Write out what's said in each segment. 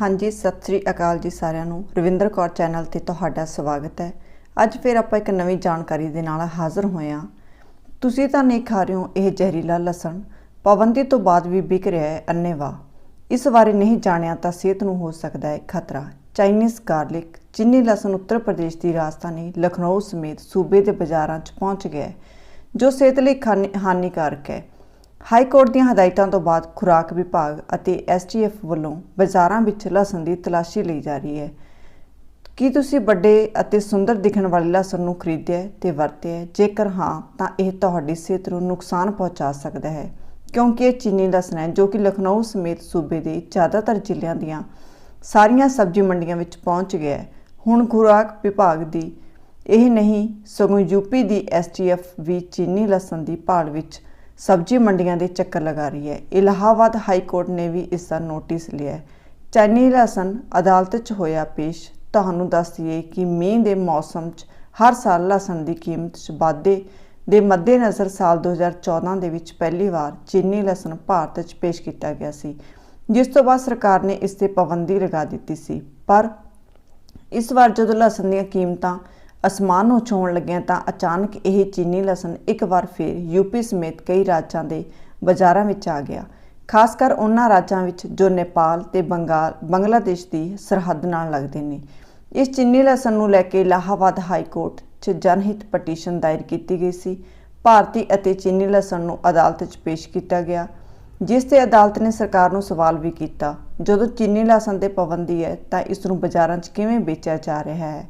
ਹਾਂਜੀ, ਸਤਿ ਸ੍ਰੀ ਅਕਾਲ ਜੀ ਸਾਰਿਆਂ ਨੂੰ। ਰਵਿੰਦਰ ਕੌਰ ਚੈਨਲ ਤੇ ਤੁਹਾਡਾ ਸਵਾਗਤ ਹੈ। ਅੱਜ ਫਿਰ ਆਪਾਂ ਇੱਕ ਨਵੀਂ ਜਾਣਕਾਰੀ ਦੇ ਨਾਲ ਹਾਜ਼ਰ ਹੋਏ ਹਾਂ। ਤੁਸੀਂ ਤਾਂ ਨਹੀਂ ਖਾ ਰਹੇ ਹੋ ਇਹ ਜ਼ਹਿਰੀਲਾ ਲਸਣ। ਪਾਬੰਦੀ ਤੋਂ ਬਾਅਦ ਵੀ ਵਿਕ ਰਿਹਾ ਹੈ ਅੰਨੇਵਾਹ ਇਸ ਬਾਰੇ ਨਹੀਂ ਜਾਣਿਆ ਤਾਂ ਸਿਹਤ ਨੂੰ ਹੋ ਸਕਦਾ ਹੈ ਖਤਰਾ। ਚਾਈਨੀਜ਼ ਗਾਰਲਿਕ, ਚੀਨੀ ਲਸਣ ਉੱਤਰ ਪ੍ਰਦੇਸ਼ ਦੀ ਰਾਜਧਾਨੀ ਲਖਨਊ ਸਮੇਤ ਸੂਬੇ ਦੇ ਬਾਜ਼ਾਰਾਂ 'ਚ ਪਹੁੰਚ ਗਿਆ ਹੈ, ਜੋ ਸਿਹਤ ਲਈ ਖਾਨੀ- ਹਾਨੀਕਾਰਕ ਹੈ। ਹਾਈ ਕੋਰਟ ਦੀਆਂ ਹਦਾਇਤਾਂ ਤੋਂ ਬਾਅਦ ਖੁਰਾਕ ਵਿਭਾਗ ਅਤੇ ਐਸਟੀਐਫ ਵੱਲੋਂ ਬਾਜ਼ਾਰਾਂ ਵਿੱਚ ਲਸਣ ਦੀ ਤਲਾਸ਼ੀ ਲਈ ਜਾ ਰਹੀ ਹੈ। ਕੀ ਤੁਸੀਂ ਵੱਡੇ ਅਤੇ ਸੁੰਦਰ ਦਿਖਣ ਵਾਲੇ ਲਸਣ ਨੂੰ ਖਰੀਦਿਆ ਹੈ ਤੇ ਵਰਤਿਆ ਜੇਕਰ ਹਾਂ, ਤਾਂ ਇਹ ਤੁਹਾਡੀ ਸਿਹਤ ਨੂੰ ਨੁਕਸਾਨ ਪਹੁੰਚਾ ਸਕਦਾ ਹੈ। ਕਿਉਂਕਿ ਇਹ ਚੀਨੀ ਲਸਣ ਹੈ ਜੋ ਕਿ ਲਖਨਊ ਸਮੇਤ ਸੂਬੇ ਦੇ ਜ਼ਿਆਦਾਤਰ ਜ਼ਿਲ੍ਹਿਆਂ ਦੀਆਂ ਸਾਰੀਆਂ ਸਬਜ਼ੀ ਮੰਡੀਆਂ ਵਿੱਚ ਪਹੁੰਚ ਗਿਆ ਹੈ। ਹੁਣ ਖੁਰਾਕ ਵਿਭਾਗ ਦੀ ਇਹ ਨਹੀਂ, ਸਗੋਂ ਯੂਪੀ ਦੀ ਐਸਟੀਐਫ ਵੀ ਚੀਨੀ ਲਸਣ ਦੀ ਭਾਲ ਵਿੱਚ ਸਬਜ਼ੀ ਮੰਡੀਆਂ ਦੇ ਚੱਕਰ ਲਗਾ ਰਹੀ ਹੈ। ਇਲਾਹਾਬਾਦ ਹਾਈ ਕੋਰਟ ਨੇ ਵੀ ਇਸ ਦਾ ਨੋਟਿਸ ਲਿਆ ਹੈ। ਚੈਨੀ ਲਸਣ ਅਦਾਲਤ 'ਚ ਹੋਇਆ ਪੇਸ਼। ਤੁਹਾਨੂੰ ਦੱਸ ਦਈਏ ਕਿ ਮੀਂਹ ਦੇ ਮੌਸਮ 'ਚ ਹਰ ਸਾਲ ਲਸਣ ਦੀ ਕੀਮਤ 'ਚ ਵਾਧੇ ਦੇ ਮੱਦੇਨਜ਼ਰ ਸਾਲ 2014 ਦੇ ਵਿੱਚ ਪਹਿਲੀ ਵਾਰ ਚੀਨੀ ਲਸਣ ਭਾਰਤ 'ਚ ਪੇਸ਼ ਕੀਤਾ ਗਿਆ ਸੀ, ਜਿਸ ਤੋਂ ਬਾਅਦ ਸਰਕਾਰ ਨੇ ਇਸ ਤੇ ਪਾਬੰਦੀ ਲਗਾ ਦਿੱਤੀ ਸੀ। ਪਰ ਇਸ ਵਾਰ ਜਦੋਂ ਲਸਣ ਦੀਆਂ ਕੀਮਤਾਂ ਅਸਮਾਨ ਨੂੰ ਛੂਹਣ ਲੱਗਿਆ ਤਾਂ ਅਚਾਨਕ ਇਹ ਚੀਨੀ ਲਸਣ ਇੱਕ ਵਾਰ ਫਿਰ ਯੂਪੀ ਸਮੇਤ ਕਈ ਰਾਜਾਂ ਦੇ ਬਾਜ਼ਾਰਾਂ ਵਿੱਚ ਆ ਗਿਆ। ਖਾਸ ਕਰ ਉਹਨਾਂ ਰਾਜਾਂ ਵਿੱਚ ਜੋ ਨੇਪਾਲ ਤੇ ਬੰਗਾਲ, ਬੰਗਲਾਦੇਸ਼ ਦੀ ਸਰਹੱਦ ਨਾਲ ਲੱਗਦੇ ਨੇ। ਇਸ ਚੀਨੀ ਲਸਣ ਨੂੰ ਲੈ ਕੇ ਇਲਾਹਾਬਾਦ ਹਾਈ ਕੋਰਟ 'ਚ ਜਨਹਿਤ ਪਟੀਸ਼ਨ ਦਾਇਰ ਕੀਤੀ ਗਈ ਸੀ। ਭਾਰਤੀ ਅਤੇ ਚੀਨੀ ਲਸਣ ਨੂੰ ਅਦਾਲਤ 'ਚ ਪੇਸ਼ ਕੀਤਾ ਗਿਆ, ਜਿਸ ਤੇ ਅਦਾਲਤ ਨੇ ਸਰਕਾਰ ਨੂੰ ਸਵਾਲ ਵੀ ਕੀਤਾ, ਜਦੋਂ ਚੀਨੀ ਲਸਣ ਤੇ ਪਾਬੰਦੀ ਹੈ ਤਾਂ ਇਸ ਨੂੰ ਬਾਜ਼ਾਰਾਂ 'ਚ ਕਿਵੇਂ ਵੇਚਿਆ ਜਾ ਰਿਹਾ ਹੈ?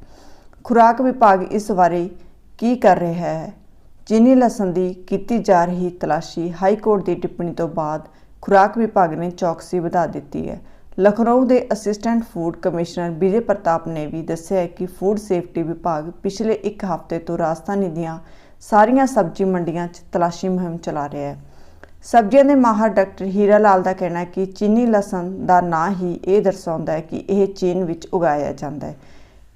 ਖੁਰਾਕ ਵਿਭਾਗ ਇਸ ਬਾਰੇ ਕੀ ਕਰ ਰਿਹਾ ਹੈ? ਚੀਨੀ ਲਸਣ ਦੀ ਕੀਤੀ ਜਾ ਰਹੀ ਤਲਾਸ਼ੀ ਹਾਈ ਕੋਰਟ ਦੀ ਟਿੱਪਣੀ ਤੋਂ ਬਾਅਦ ਖੁਰਾਕ ਵਿਭਾਗ ਨੇ ਚੌਕਸੀ ਵਧਾ ਦਿੱਤੀ ਹੈ। ਲਖਨਊ ਦੇ assistant food commissioner Vijay Pratap ਨੇ ਵੀ ਦੱਸਿਆ ਹੈ ਕਿ ਫੂਡ ਸੇਫਟੀ ਵਿਭਾਗ ਪਿਛਲੇ ਇੱਕ ਹਫ਼ਤੇ ਤੋਂ ਰਾਜਧਾਨੀ ਦੀਆਂ ਸਾਰੀਆਂ ਸਬਜ਼ੀ ਮੰਡੀਆਂ 'ਚ ਤਲਾਸ਼ੀ ਮੁਹਿੰਮ ਚਲਾ ਰਿਹਾ ਹੈ। ਸਬਜ਼ੀਆਂ ਦੇ ਮਾਹਰ ਡਾਕਟਰ ਹੀਰਾ ਲਾਲ ਦਾ ਕਹਿਣਾ ਹੈ ਕਿ ਚੀਨੀ ਲਸਣ ਦਾ ਨਾਂ ਹੀ ਇਹ ਦਰਸਾਉਂਦਾ ਹੈ ਕਿ ਇਹ ਚੀਨ ਵਿੱਚ ਉਗਾਇਆ ਜਾਂਦਾ ਹੈ।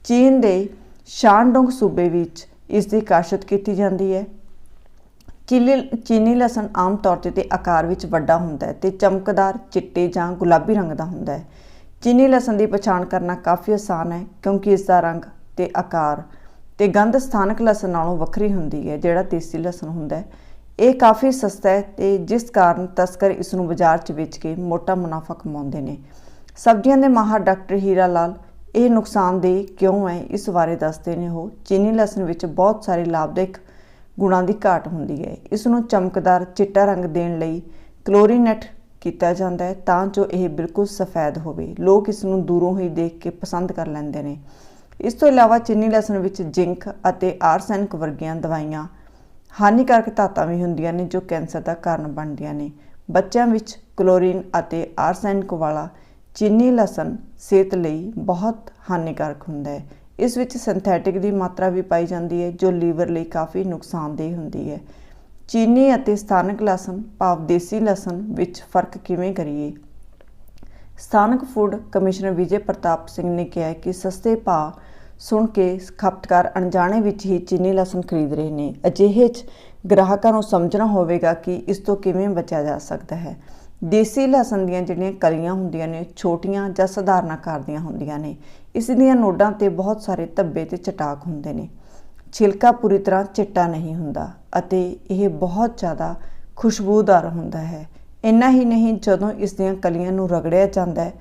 ਚੀਨ ਦੇ ਸ਼ਾਨਡੋਂਗ ਸੂਬੇ ਵਿੱਚ ਇਸ ਦੀ ਕਾਸ਼ਤ ਕੀਤੀ ਜਾਂਦੀ ਹੈ। ਚੀਲੀ, ਚੀਨੀ ਲਸਣ ਆਮ ਤੌਰ ਤੇ ਤੇ ਆਕਾਰ ਵਿੱਚ ਵੱਡਾ ਹੁੰਦਾ ਹੈ ਤੇ ਚਮਕਦਾਰ, ਚਿੱਟੇ ਜਾਂ ਗੁਲਾਬੀ ਰੰਗ ਦਾ ਹੁੰਦਾ ਹੈ। ਚੀਨੀ ਲਸਣ ਦੀ ਪਛਾਣ ਕਰਨਾ ਕਾਫੀ ਆਸਾਨ ਹੈ ਕਿਉਂਕਿ ਇਸ ਦਾ ਰੰਗ ਤੇ ਆਕਾਰ ਤੇ ਗੰਧ ਸਥਾਨਕ ਲਸਣ ਨਾਲੋਂ ਵੱਖਰੀ ਹੁੰਦੀ ਹੈ, ਜਿਹੜਾ ਦੇਸੀ ਲਸਣ ਹੁੰਦਾ ਹੈ। ਇਹ ਕਾਫੀ ਸਸਤਾ ਹੈ ਤੇ ਜਿਸ ਕਾਰਨ ਤਸਕਰ ਇਸ ਨੂੰ ਬਾਜ਼ਾਰ 'ਚ ਵੇਚ ਕੇ ਮੋਟਾ ਮੁਨਾਫਾ ਕਮਾਉਂਦੇ ਨੇ। ਸਬਜ਼ੀਆਂ ਦੇ ਮਾਹਰ ਡਾਕਟਰ ਹੀਰਾ ਲਾਲ ਇਹ ਨੁਕਸਾਨਦੇਹ ਕਿਉਂ ਹੈ? ਇਸ ਬਾਰੇ ਦੱਸਦੇ ਨੇ ਉਹ। ਚੀਨੀ ਲਸਣ ਵਿੱਚ ਬਹੁਤ ਸਾਰੇ ਲਾਭਦਾਇਕ ਗੁਣਾਂ ਦੀ ਘਾਟ ਹੁੰਦੀ ਹੈ। ਇਸ ਨੂੰ ਚਮਕਦਾਰ, ਚਿੱਟਾ ਰੰਗ ਦੇਣ ਲਈ ਕਲੋਰੀਨੇਟ ਕੀਤਾ ਜਾਂਦਾ ਹੈ ਤਾਂ ਜੋ ਇਹ ਬਿਲਕੁਲ ਸਫੈਦ ਹੋਵੇ। ਲੋਕ ਇਸ ਨੂੰ ਦੂਰੋਂ ਹੀ ਦੇਖ ਕੇ ਪਸੰਦ ਕਰ ਲੈਂਦੇ ਨੇ। ਇਸ ਤੋਂ ਇਲਾਵਾ ਚੀਨੀ ਲਸਣ ਵਿੱਚ ਜ਼ਿੰਕ ਅਤੇ ਆਰਸੈਨਿਕ ਵਰਗੀਆਂ ਦਵਾਈਆਂ ਹਾਨੀਕਾਰਕ ਧਾਤਾਂ ਵੀ ਹੁੰਦੀਆਂ ਨੇ ਜੋ ਕੈਂਸਰ ਦਾ ਕਾਰਨ ਬਣਦੀਆਂ ਨੇ। ਬੱਚਿਆਂ ਵਿੱਚ ਕਲੋਰੀਨ ਅਤੇ ਆਰਸੈਨਿਕ ਵਾਲਾ ਚੀਨੀ ਲਸਣ ਸਿਹਤ ਲਈ ਬਹੁਤ ਹਾਨੀਕਾਰਕ ਹੁੰਦਾ ਹੈ। ਇਸ ਵਿੱਚ ਸਿੰਥੈਟਿਕ ਦੀ ਮਾਤਰਾ ਵੀ ਪਾਈ ਜਾਂਦੀ ਹੈ, ਜੋ ਲੀਵਰ ਲਈ ਕਾਫੀ ਨੁਕਸਾਨਦੇਹ ਹੁੰਦੀ ਹੈ। ਚੀਨੀ ਅਤੇ ਸਥਾਨਕ ਲਸਣ, ਭਾਵ ਦੇਸੀ ਲਸਣ ਵਿੱਚ ਫ਼ਰਕ ਕਿਵੇਂ ਕਰੀਏ? ਸਥਾਨਕ ਫੂਡ ਕਮਿਸ਼ਨਰ ਵਿਜੇ ਪ੍ਰਤਾਪ ਸਿੰਘ ਨੇ ਕਿਹਾ ਕਿ ਸਸਤੇ ਭਾਅ ਸੁਣ ਕੇ ਖਪਤਕਾਰ ਅਣਜਾਣੇ ਵਿੱਚ ਹੀ ਚੀਨੀ ਲਸਣ ਖਰੀਦ ਰਹੇ ਨੇ। ਅਜਿਹੇ 'ਚ ਗ੍ਰਾਹਕਾਂ ਨੂੰ ਸਮਝਣਾ ਹੋਵੇਗਾ ਕਿ ਇਸ ਤੋਂ ਕਿਵੇਂ ਬਚਿਆ ਜਾ ਸਕਦਾ ਹੈ। ਦੇਸੀ ਲਸਣ ਦੀਆਂ ਜਿਹੜੀਆਂ ਕਲੀਆਂ ਹੁੰਦੀਆਂ ਨੇ, ਛੋਟੀਆਂ ਜਾਂ ਸਧਾਰਨ ਆਕਾਰ ਦੀਆਂ ਹੁੰਦੀਆਂ ਨੇ, ਇਸ ਦੀਆਂ ਨੋਡਾਂ ਤੇ ਬਹੁਤ ਸਾਰੇ ਧੱਬੇ ਤੇ ਚਟਾਕ ਹੁੰਦੇ ਨੇ। ਛਿਲਕਾ ਪੂਰੀ ਤਰ੍ਹਾਂ ਚਿੱਟਾ ਨਹੀਂ ਹੁੰਦਾ ਅਤੇ ਇਹ ਬਹੁਤ ਜ਼ਿਆਦਾ ਖੁਸ਼ਬੂਦਾਰ ਹੁੰਦਾ ਹੈ। ਇੰਨਾ ਹੀ ਨਹੀਂ, ਜਦੋਂ ਇਸ ਦੀਆਂ ਕਲੀਆਂ ਨੂੰ ਰਗੜਿਆ ਜਾਂਦਾ ਹੈ,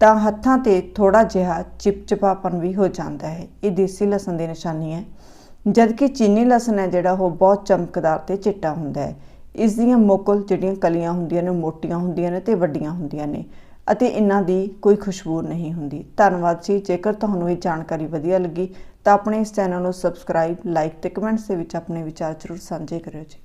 ਤਾਂ ਹੱਥਾਂ ਤੇ ਥੋੜਾ ਜਿਹਾ ਚਿਪਚਿਪਾਪਨ ਵੀ ਹੋ ਜਾਂਦਾ ਹੈ। ਇਹ ਦੇਸੀ ਲਸਣ ਦੀ ਨਿਸ਼ਾਨੀ ਹੈ, ਜਦਕਿ ਚੀਨੀ ਲਸਣ ਹੈ ਜਿਹੜਾ ਉਹ ਬਹੁਤ ਚਮਕਦਾਰ ਤੇ ਚਿੱਟਾ ਹੁੰਦਾ ਹੈ। ਇਸ ਦੀਆਂ ਮੁਕਲ ਜਿਹੜੀਆਂ ਕਲੀਆਂ ਹੁੰਦੀਆਂ ਨੇ ਮੋਟੀਆਂ ਹੁੰਦੀਆਂ ਨੇ ਤੇ ਵੱਡੀਆਂ ਹੁੰਦੀਆਂ ਨੇ ਅਤੇ ਇਹਨਾਂ ਦੀ ਕੋਈ ਖੁਸ਼ਬੂ ਨਹੀਂ ਹੁੰਦੀ। ਧੰਨਵਾਦ ਜੀ। ਜੇਕਰ ਤੁਹਾਨੂੰ ਇਹ ਜਾਣਕਾਰੀ ਵਧੀਆ ਲੱਗੀ ਤਾਂ ਆਪਣੇ ਇਸ ਚੈਨਲ ਨੂੰ ਸਬਸਕ੍ਰਾਈਬ ਲਾਈਕ ਤੇ ਕਮੈਂਟਸ ਦੇ ਵਿੱਚ ਆਪਣੇ ਵਿਚਾਰ ਜ਼ਰੂਰ ਸਾਂਝੇ ਕਰਿਓ ਜੀ।